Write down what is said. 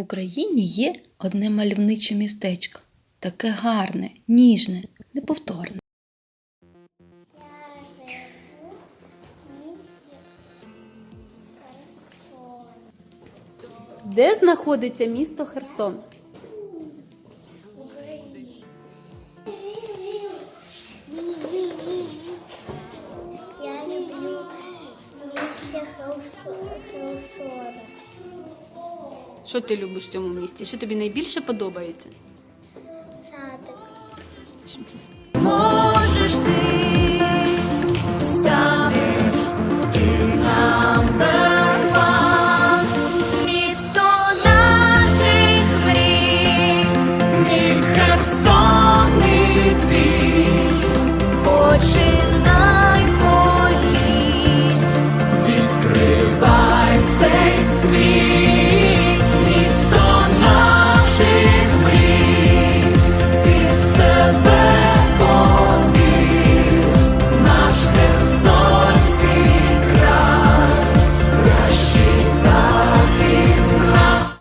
Україні є одне мальовниче містечко, таке гарне, ніжне, неповторне. Де знаходиться місто Херсон? Я люблю місце Хелсона. Що ти любиш в цьому місті? Що тобі найбільше подобається? Садик. Можеш ти станеш нам місто наших мрій, від починай полі, відкривай цей світ.